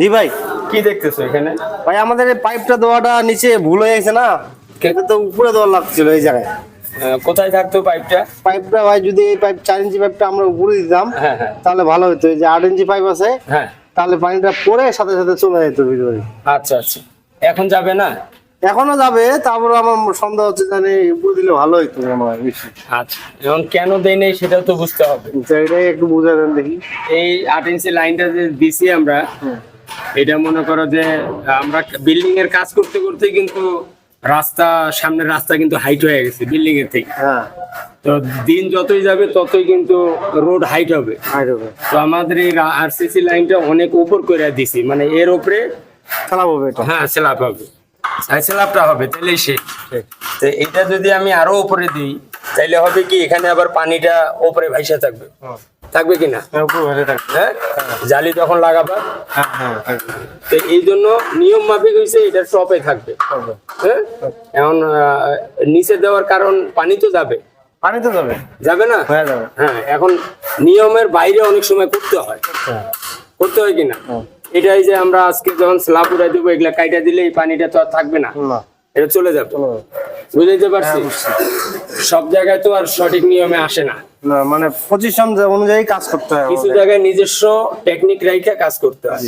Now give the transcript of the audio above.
জি ভাই। কি দেখতেছো এখানে? ভাই আমাদের এই পাইপটা দেওয়াটা নিচে ভুল হয়ে গেছে না। এটা তো উপরে দেওয়া লাগছিল এই জায়গায়। আহ, কোথায় থাকতো পাইপটা? পাইপটা ভাই যদি এই পাইপ চার ইঞ্চি পাইপটা আমরা উপরে দিতাম হ্যাঁ হ্যাঁ। তাহলে ভালো হতো। এই যে আট ইঞ্চি পাইপ আছে হ্যাঁ। তাহলে পানিটা পরে সাথে সাথে চলে যেত ভিতরে। আচ্ছা আচ্ছা। এখন যাবে না? এখনও যাবে তারপরে আমার সন্দেহ হচ্ছে জানি দিলে ভালো হইতো মনে হয় আচ্ছা এবং কেন দেয় নেই সেটাও তো বুঝতে হবে। এটাই একটু বুঝে দেন দেখি। এই আট ইঞ্চি লাইনটা যে দিছি আমরা এটা মনে করো যে আমরা বিল্ডিং এর কাজ করতে করতে কিন্তু রাস্তা সামনের রাস্তা কিন্তু হাইট হয়ে গেছে বিল্ডিং এর থেকে। হ্যাঁ। তো দিন যতই যাবে ততই কিন্তু রোড হাইট হবে। হাইট হবে। তো আমাদের এই আরসিসি লাইনটা অনেক উপর করে দিছি মানে এর উপরে খারাপ হবে হ্যাঁ স্ল্যাব হবে। হবে তাহলে সে তো এটা যদি আমি আরও উপরে দিই তাহলে হবে কি এখানে আবার পানিটা উপরে ভাইসা থাকবে। থাকবে কি না? হ্যাঁ, হয়ে থাকবে। হ্যাঁ? জালি তখন লাগাবা হ্যাঁ হ্যাঁ। তো এই জন্য নিয়ম মাফিক হয়েছে এটা টপে থাকবে। হ্যাঁ? এখন নিচে দেওয়ার কারণ পানি তো যাবে। পানি তো যাবে। যাবে না? হয়ে যাবে। হ্যাঁ এখন নিয়মের বাইরে অনেক সময় করতে হয়। করতে হয় কিনা। এটাই যে আমরা আজকে যখন স্ল্যাব উঠাই দেবো এগুলা কাইটা দিলে এই পানিটা তো আর থাকবে না। এটা চলে যাবে। বুঝতে পারছি? সব জায়গায় তো আর সঠিক নিয়মে আসে না। না মানে পজিশন অনুযায়ী কাজ করতে হয় কিছু জায়গায় নিজস্ব টেকনিক রাইখা কাজ করতে হয়।